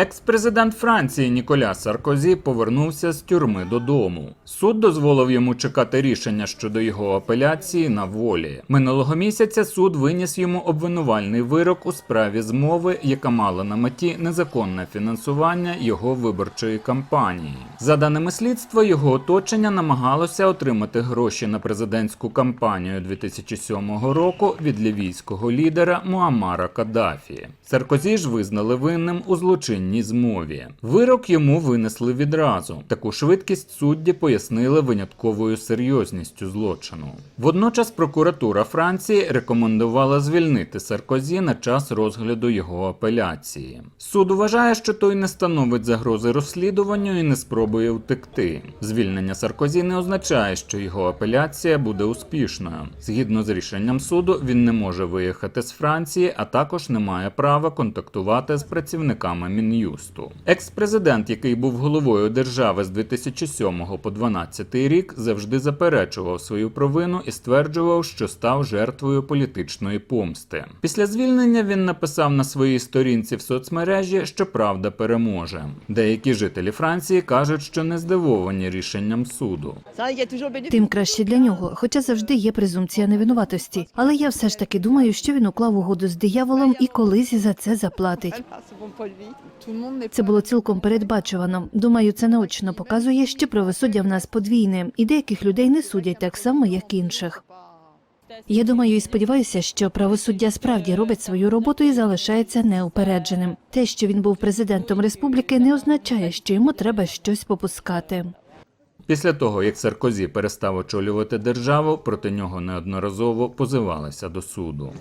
Екс-президент Франції Ніколя Саркозі повернувся з тюрми додому. Суд дозволив йому чекати рішення щодо його апеляції на волі. Минулого місяця суд виніс йому обвинувальний вирок у справі змови, яка мала на меті незаконне фінансування його виборчої кампанії. За даними слідства, його оточення намагалося отримати гроші на президентську кампанію 2007 року від лівійського лідера Муаммара Каддафі. Саркозі ж визнали винним у злочинній змові. Вирок йому винесли відразу. Таку швидкість судді пояснили винятковою серйозністю злочину. Водночас прокуратура Франції рекомендувала звільнити Саркозі на час розгляду його апеляції. Суд вважає, що той не становить загрози розслідуванню і не спробує втекти. Звільнення Саркозі не означає, що його апеляція буде успішною. Згідно з рішенням суду, він не може виїхати з Франції, а також не має права контактувати з працівниками Мін'юсту. Екс-президент, який був головою держави з 2007 по 2012 рік, завжди заперечував свою провину і стверджував, що став жертвою політичної помсти. Після звільнення він написав на своїй сторінці в соцмережі, що правда переможе. Деякі жителі Франції кажуть, що не здивовані рішенням суду. Тим краще для нього, хоча завжди є презумпція невинуватості. Але я все ж таки думаю, що він уклав угоду з дияволом і колись за це заплатить. Це було цілком передбачувано. Думаю, це наочно показує, що правосуддя в нас подвійне, і деяких людей не судять так само, як інших. Я думаю і сподіваюся, що правосуддя справді робить свою роботу і залишається неупередженим. Те, що він був президентом республіки, не означає, що йому треба щось попускати. Після того, як Саркозі перестав очолювати державу, проти нього неодноразово позивалися до суду.